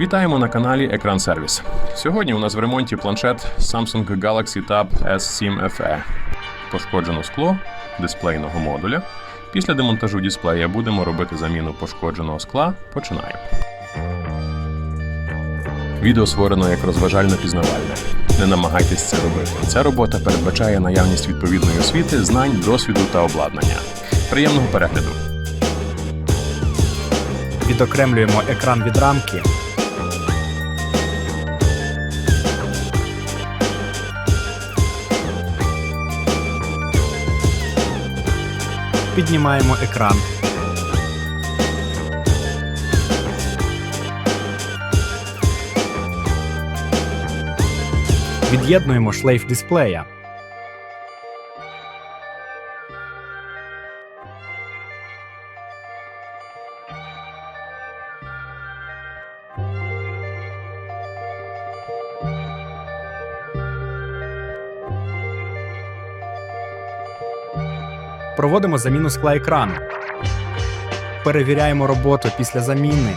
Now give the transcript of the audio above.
Вітаємо на каналі Екран Сервіс. Сьогодні у нас в ремонті планшет Samsung Galaxy Tab S7 FE. Пошкоджено скло дисплейного модуля. Після демонтажу дисплея будемо робити заміну пошкодженого скла. Починаємо. Відео створено як розважально-пізнавальне. Не намагайтесь це робити. Ця робота передбачає наявність відповідної освіти, знань, досвіду та обладнання. Приємного перегляду! Відокремлюємо екран від рамки. Піднімаємо екран. Від'єднуємо шлейф дисплея. Проводимо заміну скла екрану. Перевіряємо роботу після заміни.